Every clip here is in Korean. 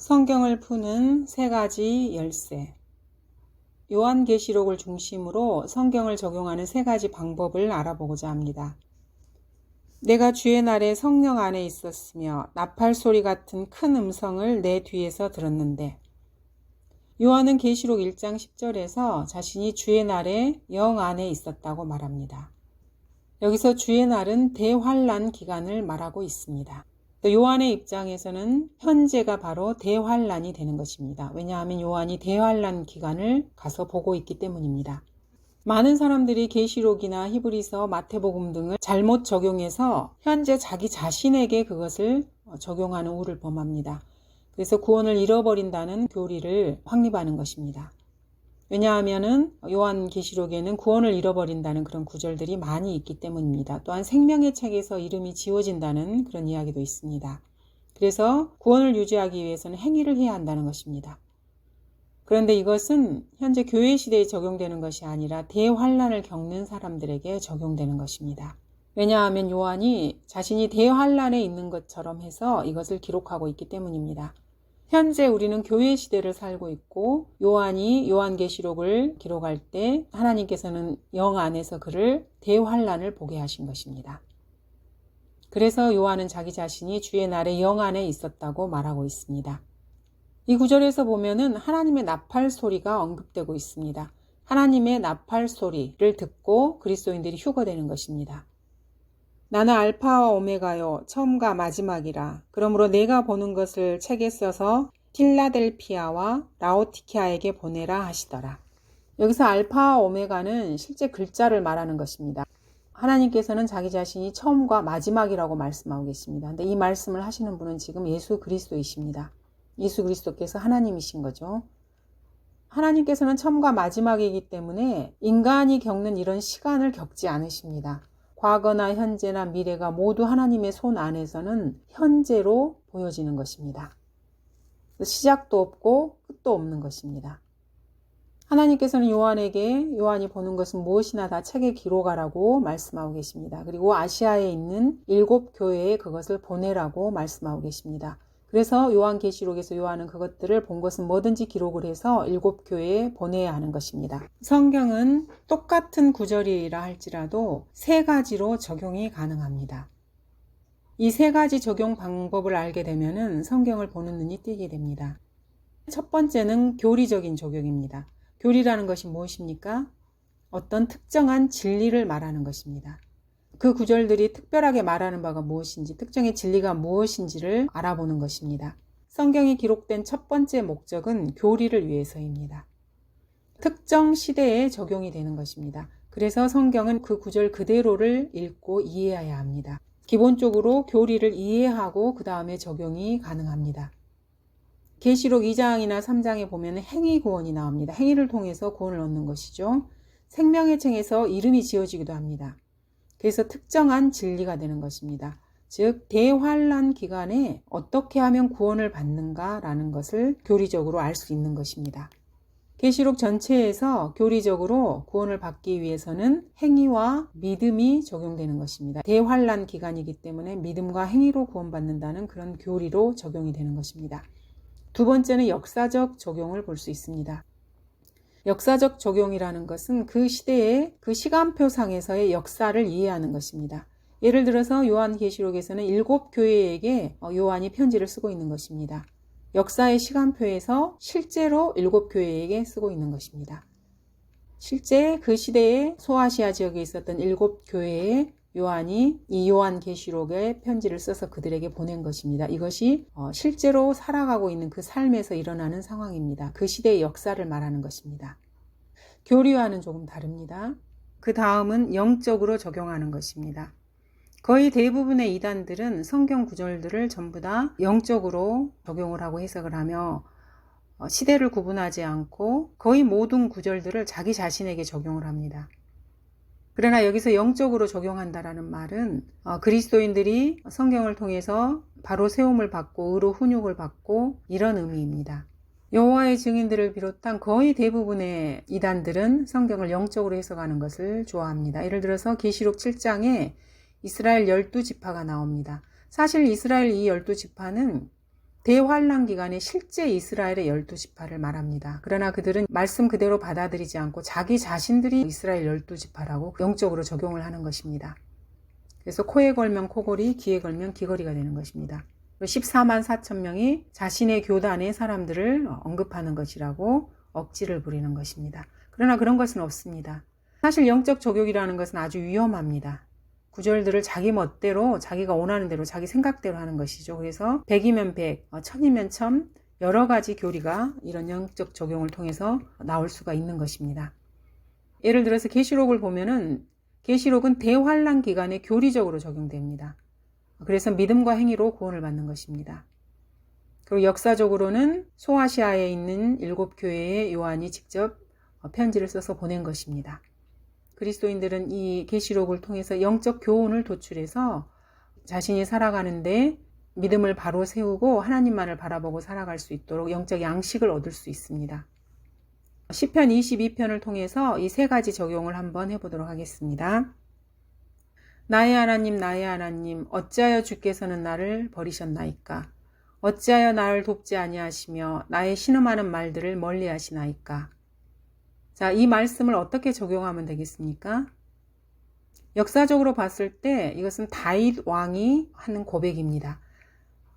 성경을 푸는 세 가지 열쇠. 요한계시록을 중심으로 성경을 적용하는 세 가지 방법을 알아보고자 합니다. 내가 주의 날에 성령 안에 있었으며 나팔 소리 같은 큰 음성을 내 뒤에서 들었는데 요한은 계시록 1장 10절에서 자신이 주의 날에 영 안에 있었다고 말합니다. 여기서 주의 날은 대환란 기간을 말하고 있습니다. 또 요한의 입장에서는 현재가 바로 대환란이 되는 것입니다. 왜냐하면 요한이 대환란 기간을 가서 보고 있기 때문입니다. 많은 사람들이 계시록이나 히브리서, 마태복음 등을 잘못 적용해서 현재 자기 자신에게 그것을 적용하는 우를 범합니다. 그래서 구원을 잃어버린다는 교리를 확립하는 것입니다. 왜냐하면은 요한 계시록에는 구원을 잃어버린다는 그런 구절들이 많이 있기 때문입니다. 또한 생명의 책에서 이름이 지워진다는 그런 이야기도 있습니다. 그래서 구원을 유지하기 위해서는 행위를 해야 한다는 것입니다. 그런데 이것은 현재 교회 시대에 적용되는 것이 아니라 대환란을 겪는 사람들에게 적용되는 것입니다. 왜냐하면 요한이 자신이 대환란에 있는 것처럼 해서 이것을 기록하고 있기 때문입니다. 현재 우리는 교회 시대를 살고 있고 요한이 요한계시록을 기록할 때 하나님께서는 영 안에서 그를 대환란을 보게 하신 것입니다. 그래서 요한은 자기 자신이 주의 날에 영 안에 있었다고 말하고 있습니다. 이 구절에서 보면은 하나님의 나팔 소리가 언급되고 있습니다. 하나님의 나팔 소리를 듣고 그리스도인들이 휴거되는 것입니다. 나는 알파와 오메가요 처음과 마지막이라. 그러므로 내가 보는 것을 책에 써서 필라델피아와 라오티키아에게 보내라 하시더라. 여기서 알파와 오메가는 실제 글자를 말하는 것입니다. 하나님께서는 자기 자신이 처음과 마지막이라고 말씀하고 계십니다. 근데 이 말씀을 하시는 분은 지금 예수 그리스도이십니다. 예수 그리스도께서 하나님이신 거죠. 하나님께서는 처음과 마지막이기 때문에 인간이 겪는 이런 시간을 겪지 않으십니다. 과거나 현재나 미래가 모두 하나님의 손 안에서는 현재로 보여지는 것입니다. 시작도 없고 끝도 없는 것입니다. 하나님께서는 요한에게 요한이 보는 것은 무엇이나 다 책에 기록하라고 말씀하고 계십니다. 그리고 아시아에 있는 일곱 교회에 그것을 보내라고 말씀하고 계십니다. 그래서 요한계시록에서 요한은 그것들을 본 것은 뭐든지 기록을 해서 일곱 교회에 보내야 하는 것입니다. 성경은 똑같은 구절이라 할지라도 세 가지로 적용이 가능합니다. 이 세 가지 적용 방법을 알게 되면 성경을 보는 눈이 띄게 됩니다. 첫 번째는 교리적인 적용입니다. 교리라는 것이 무엇입니까? 어떤 특정한 진리를 말하는 것입니다. 그 구절들이 특별하게 말하는 바가 무엇인지, 특정의 진리가 무엇인지를 알아보는 것입니다. 성경이 기록된 첫 번째 목적은 교리를 위해서입니다. 특정 시대에 적용이 되는 것입니다. 그래서 성경은 그 구절 그대로를 읽고 이해해야 합니다. 기본적으로 교리를 이해하고 그 다음에 적용이 가능합니다. 계시록 2장이나 3장에 보면 행위 구원이 나옵니다. 행위를 통해서 구원을 얻는 것이죠. 생명의 층에서 이름이 지어지기도 합니다. 그래서 특정한 진리가 되는 것입니다. 즉 대환란 기간에 어떻게 하면 구원을 받는가라는 것을 교리적으로 알 수 있는 것입니다. 계시록 전체에서 교리적으로 구원을 받기 위해서는 행위와 믿음이 적용되는 것입니다. 대환란 기간이기 때문에 믿음과 행위로 구원받는다는 그런 교리로 적용이 되는 것입니다. 두 번째는 역사적 적용을 볼 수 있습니다. 역사적 적용이라는 것은 그 시대의 그 시간표상에서의 역사를 이해하는 것입니다. 예를 들어서 요한계시록에서는 일곱 교회에게 어, 요한이 편지를 쓰고 있는 것입니다. 역사의 시간표에서 실제로 일곱 교회에게 쓰고 있는 것입니다. 실제 그 시대에 소아시아 지역에 있었던 일곱 교회에 요한이 이 요한 계시록에 편지를 써서 그들에게 보낸 것입니다. 이것이 어, 실제로 살아가고 있는 그 삶에서 일어나는 상황입니다. 그 시대의 역사를 말하는 것입니다. 교리와는 조금 다릅니다. 그 다음은 영적으로 적용하는 것입니다. 거의 대부분의 이단들은 성경 구절들을 전부 다 영적으로 적용을 하고 해석을 하며 어, 시대를 구분하지 않고 거의 모든 구절들을 자기 자신에게 적용을 합니다. 그러나 여기서 영적으로 적용한다라는 말은 어, 그리스도인들이 성경을 통해서 바로 세움을 받고 의로 훈육을 받고 이런 의미입니다. 여호와의 증인들을 비롯한 거의 대부분의 이단들은 성경을 영적으로 해석하는 것을 좋아합니다. 예를 들어서 계시록 7장에 이스라엘 12지파가 나옵니다. 사실 이스라엘 이 12지파는 대환란 기간에 실제 이스라엘의 열두 지파를 말합니다. 그러나 그들은 말씀 그대로 받아들이지 않고 자기 자신들이 이스라엘 열두 지파라고 영적으로 적용을 하는 것입니다. 그래서 코에 걸면 코골이, 귀에 걸면 귀걸이가 되는 것입니다. 14만 4천 명이 자신의 교단의 사람들을 언급하는 것이라고 억지를 부리는 것입니다. 그러나 그런 것은 없습니다. 사실 영적 적용이라는 것은 아주 위험합니다. 구절들을 자기 멋대로 자기가 원하는 대로 자기 생각대로 하는 것이죠. 그래서 100이면 100, 1000이면 1000 여러 가지 교리가 이런 영적 적용을 통해서 나올 수가 있는 것입니다. 예를 들어서 계시록을 보면은 계시록은 대환란 기간에 교리적으로 적용됩니다. 그래서 믿음과 행위로 구원을 받는 것입니다. 그리고 역사적으로는 소아시아에 있는 일곱 교회에 요한이 직접 편지를 써서 보낸 것입니다. 그리스도인들은 이 계시록을 통해서 영적 교훈을 도출해서 자신이 살아가는데 믿음을 바로 세우고 하나님만을 바라보고 살아갈 수 있도록 영적 양식을 얻을 수 있습니다. 시편 22편을 통해서 이 세 가지 적용을 한번 해보도록 하겠습니다. 나의 하나님, 나의 하나님, 어찌하여 주께서는 나를 버리셨나이까? 어찌하여 나를 돕지 아니하시며 나의 신음하는 말들을 멀리하시나이까? 자, 이 말씀을 어떻게 적용하면 되겠습니까? 역사적으로 봤을 때 이것은 다윗 왕이 하는 고백입니다.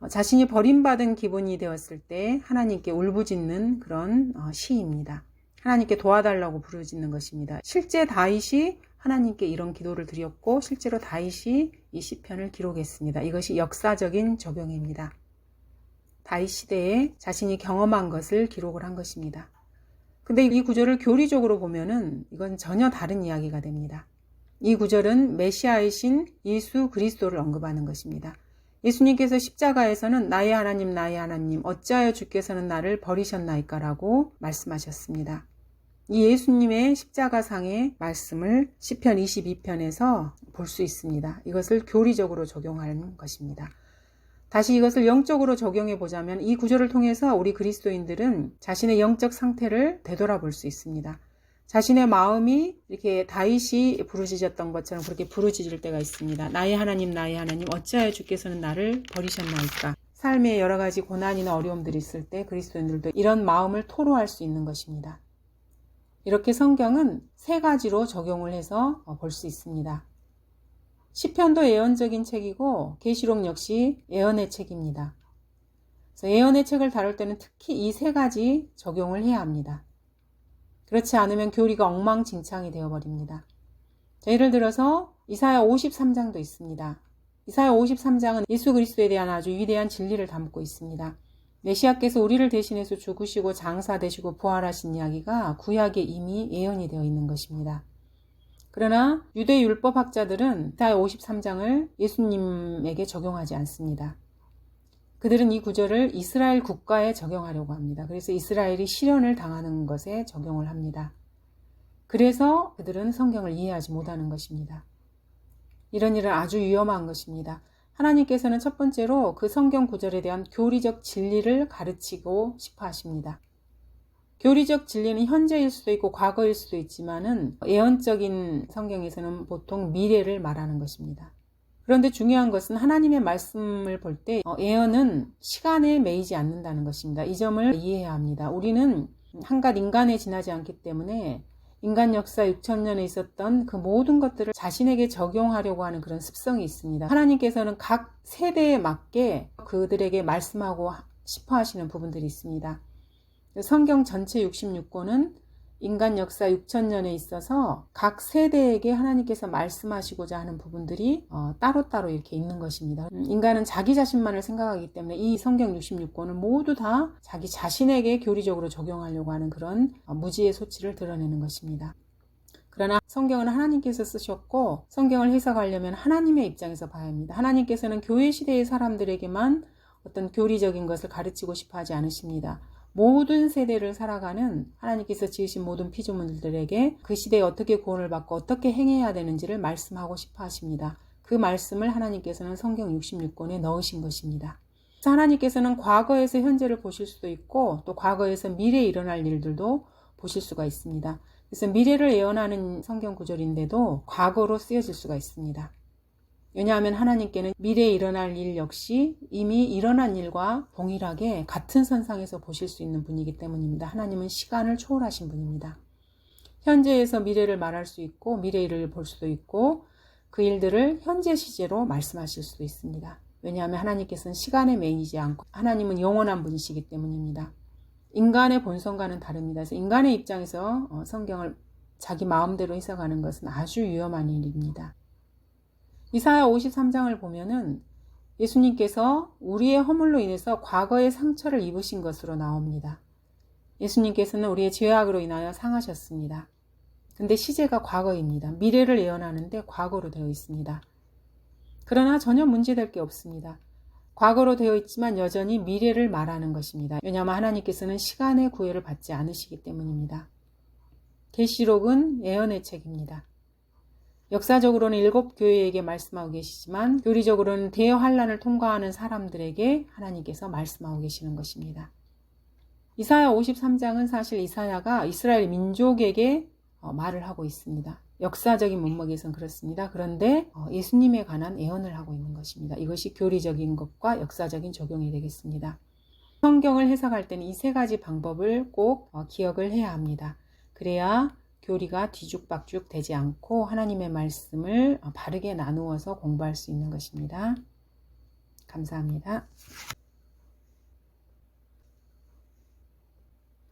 어, 자신이 버림받은 기분이 되었을 때 하나님께 울부짖는 그런 어, 시입니다. 하나님께 도와달라고 부르짖는 것입니다. 실제 다윗이 하나님께 이런 기도를 드렸고 실제로 다윗이 이 시편을 기록했습니다. 이것이 역사적인 적용입니다. 다윗 시대에 자신이 경험한 것을 기록을 한 것입니다. 근데 이 구절을 교리적으로 보면은 이건 전혀 다른 이야기가 됩니다. 이 구절은 메시아이신 예수 그리스도를 언급하는 것입니다. 예수님께서 십자가에서는 나의 하나님 나의 하나님 어찌하여 주께서는 나를 버리셨나이까라고 말씀하셨습니다. 이 예수님의 십자가상의 말씀을 시편 22편에서 볼 수 있습니다. 이것을 교리적으로 적용하는 것입니다. 다시 이것을 영적으로 적용해 보자면 이 구절을 통해서 우리 그리스도인들은 자신의 영적 상태를 되돌아볼 수 있습니다. 자신의 마음이 이렇게 다윗이 부르짖었던 것처럼 그렇게 부르짖을 때가 있습니다. 나의 하나님, 나의 하나님, 어찌하여 주께서는 나를 버리셨나이까? 삶에 여러 가지 고난이나 어려움들이 있을 때 그리스도인들도 이런 마음을 토로할 수 있는 것입니다. 이렇게 성경은 세 가지로 적용을 해서 볼 수 있습니다. 시편도 예언적인 책이고 계시록 역시 예언의 책입니다. 예언의 책을 다룰 때는 특히 이 세 가지 적용을 해야 합니다. 그렇지 않으면 교리가 엉망진창이 되어버립니다. 자, 예를 들어서 이사야 53장도 있습니다. 이사야 53장은 예수 그리스도에 대한 아주 위대한 진리를 담고 있습니다. 메시아께서 우리를 대신해서 죽으시고 장사되시고 부활하신 이야기가 구약에 이미 예언이 되어 있는 것입니다. 그러나 유대 율법 학자들은 이사야 53장을 예수님에게 적용하지 않습니다. 그들은 이 구절을 이스라엘 국가에 적용하려고 합니다. 그래서 이스라엘이 실현을 당하는 것에 적용을 합니다. 그래서 그들은 성경을 이해하지 못하는 것입니다. 이런 일은 아주 위험한 것입니다. 하나님께서는 첫 번째로 그 성경 구절에 대한 교리적 진리를 가르치고 싶어 하십니다. 교리적 진리는 현재일 수도 있고 과거일 수도 있지만은 예언적인 성경에서는 보통 미래를 말하는 것입니다. 그런데 중요한 것은 하나님의 말씀을 볼때 어, 예언은 시간에 매이지 않는다는 것입니다. 이 점을 이해해야 합니다. 우리는 한갓 인간에 지나지 않기 때문에 인간 역사 6천년에 있었던 그 모든 것들을 자신에게 적용하려고 하는 그런 습성이 있습니다. 하나님께서는 각 세대에 맞게 그들에게 말씀하고 싶어 하시는 부분들이 있습니다. 성경 전체 66권은 인간 역사 6천년에 있어서 각 세대에게 하나님께서 말씀하시고자 하는 부분들이 어, 따로따로 이렇게 있는 것입니다. 음, 인간은 자기 자신만을 생각하기 때문에 이 성경 66권을 모두 다 자기 자신에게 교리적으로 적용하려고 하는 그런 어, 무지의 소치를 드러내는 것입니다. 그러나 성경은 하나님께서 쓰셨고 성경을 해석하려면 하나님의 입장에서 봐야 합니다. 하나님께서는 교회 시대의 사람들에게만 어떤 교리적인 것을 가르치고 싶어 하지 않으십니다. 모든 세대를 살아가는 하나님께서 지으신 모든 피조물들에게 그 시대에 어떻게 구원을 받고 어떻게 행해야 되는지를 말씀하고 싶어 하십니다. 그 말씀을 하나님께서는 성경 66권에 넣으신 것입니다. 하나님께서는 과거에서 현재를 보실 수도 있고 또 과거에서 미래에 일어날 일들도 보실 수가 있습니다. 그래서 미래를 예언하는 성경 구절인데도 과거로 쓰여질 수가 있습니다. 왜냐하면 하나님께는 미래에 일어날 일 역시 이미 일어난 일과 동일하게 같은 선상에서 보실 수 있는 분이기 때문입니다. 하나님은 시간을 초월하신 분입니다. 현재에서 미래를 말할 수 있고 미래 일을 볼 수도 있고 그 일들을 현재 시제로 말씀하실 수도 있습니다. 왜냐하면 하나님께서는 시간에 매이지 않고 하나님은 영원한 분이시기 때문입니다. 인간의 본성과는 다릅니다. 그래서 인간의 입장에서 어, 성경을 자기 마음대로 해석하는 것은 아주 위험한 일입니다. 이사야 53장을 보면은 예수님께서 우리의 허물로 인해서 과거의 상처를 입으신 것으로 나옵니다. 예수님께서는 우리의 죄악으로 인하여 상하셨습니다. 근데 시제가 과거입니다. 미래를 예언하는데 과거로 되어 있습니다. 그러나 전혀 문제될 게 없습니다. 과거로 되어 있지만 여전히 미래를 말하는 것입니다. 왜냐하면 하나님께서는 시간의 구애를 받지 않으시기 때문입니다. 계시록은 예언의 책입니다. 역사적으로는 일곱 교회에게 말씀하고 계시지만 교리적으로는 대환란을 통과하는 사람들에게 하나님께서 말씀하고 계시는 것입니다. 이사야 53장은 사실 이사야가 이스라엘 민족에게 어, 말을 하고 있습니다. 역사적인 문맥에선 그렇습니다. 그런데 어, 예수님에 관한 예언을 하고 있는 것입니다. 이것이 교리적인 것과 역사적인 적용이 되겠습니다. 성경을 해석할 때는 이 세 가지 방법을 꼭 어, 기억을 해야 합니다. 그래야 교리가 뒤죽박죽 되지 않고 하나님의 말씀을 바르게 나누어서 공부할 수 있는 것입니다. 감사합니다.